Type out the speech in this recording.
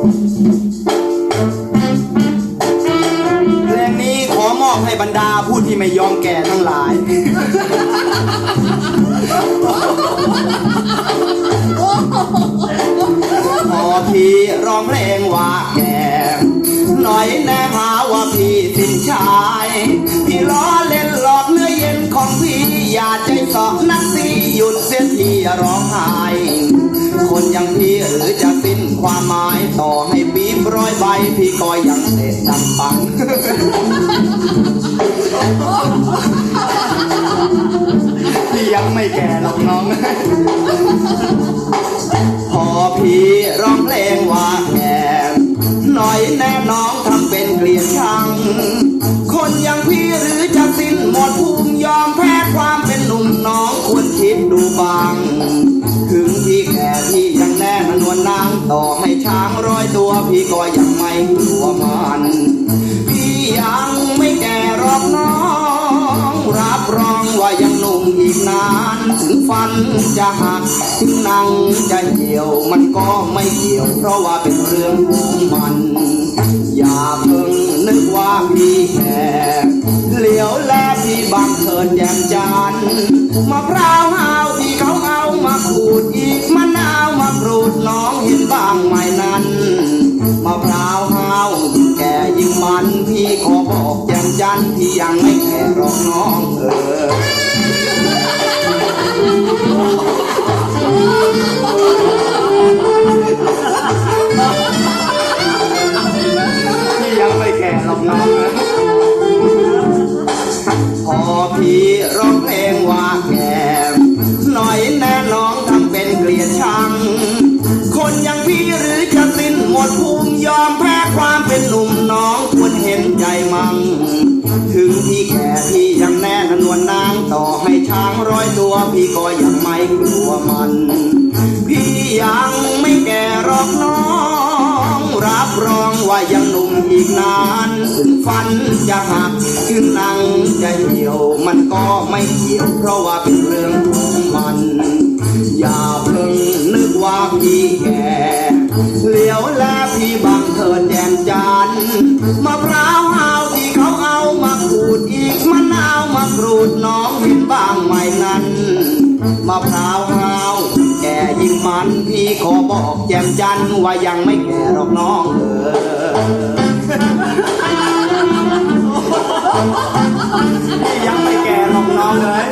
เพลงนี้ขอมอบให้บรรดาผู้ที่ไม่ยอมแก่ทั้งหลาย พอพี่ร้องเพลงว่าแก่หน่อยแน่หาว่าพี่สินชาย พี่ล้อเล่นหลอกเนื้อเย็นของพี่ อย่าใจสอบนักสีหยุดเสียทีร้องไห้คนอย่างพี่หรือจะสิ้น ความหมายต่อให้ปีบร้อยใบพี่ก็ยังเตะดังปัง พี่ยังไม่แก่หรอกน้อง พอพี่ร้องเพลงว่าแก่หน่อยแน่น้องทำเป็นเกลียดชัง คนอย่างพี่หรือจะสิ้นหมดภูมิยอมแพ้ความเป็นหนุ่มน้องควรคิดดูบ้าง ถึงที่แก่พี่ยังแน่น วลนางต่อให้ช้างร้อยตัวพี่ก็ยังไม่กลัวมันพี่ยังไม่แก่รอกน้อง รับรองว่ายังหนุ่มอีกนานถึงฟันจะหักถึงนังจะเหี่ยวมันก็ไม่เกี่ยว เพราะว่าเป็นเรื่องของมัน อย่าเพิ่งนึกว่าพี่แก่เหลียวแลพี่บังเถิดแยมจันมะพร้าวหาวที่เขาเอามาขูดอี มากรูดน้องเห็นบ้างไหมนั้นมะพร้าวหาวยิ่งแก่ยิ่งมัน พี่ขอบอกแจ่มจันที่ยังไม่แก่หรอกน้องเออ ใจมั่ง ถึงพี่แก่พี่ยังแน่นวลนางต่อให้ช้างร้อยตัวพี่ก็ยังไม่กลัวมัน พี่ยังไม่แก่หรอกน้อง รับรองว่ายังหนุ่มอีกนานฟันจะหักถึงหนังจะเหี่ยวมันก็ไม่เกี่ยวเพราะว่าเป็นเรื่องของมัน อย่าเพิ่งนึกว่าพี่แก่เหลียวแลพี่บังเถิดแดนจันทร์มะพร้าวหาว พร้าวหาวแก่ยิ่งมันพี่ขอบอกแจ่มจันว่ายังไม่แก่หรอกน้องเออพี่ยังไม่แก่หรอกน้องเลย